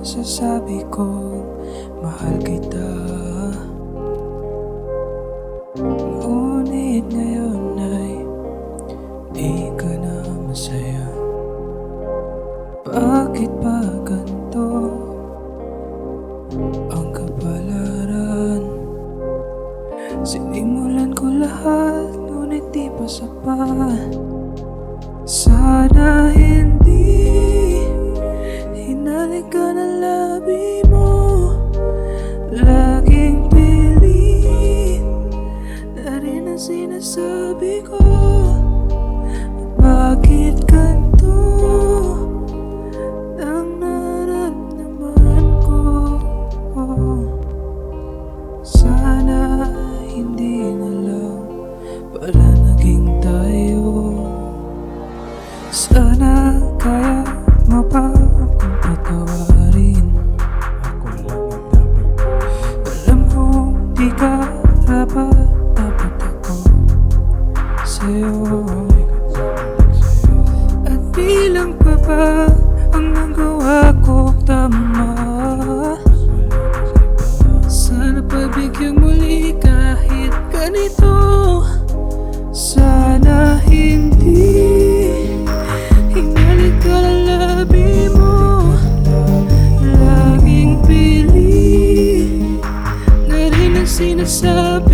Masasabi ko mahal kita. Ngunit ngayon ay di ka na masaya Bakit ba ganito ang kapalaran? Sinimulan ko lahat ngunit di pa sapat. Sana hindi Hinalik ka ng labi mo. Laging pilit Na rin ang sinasabi ko. Bakit Para naging tayo. Sana kaya mapagpatawarin Ako lang ang dapat. Alam mo di ka dapat Dapat ako sa'yo. At bilang papa Ang nagawa ko? Tama Sana pabigyan muli kahit ganito. disappear.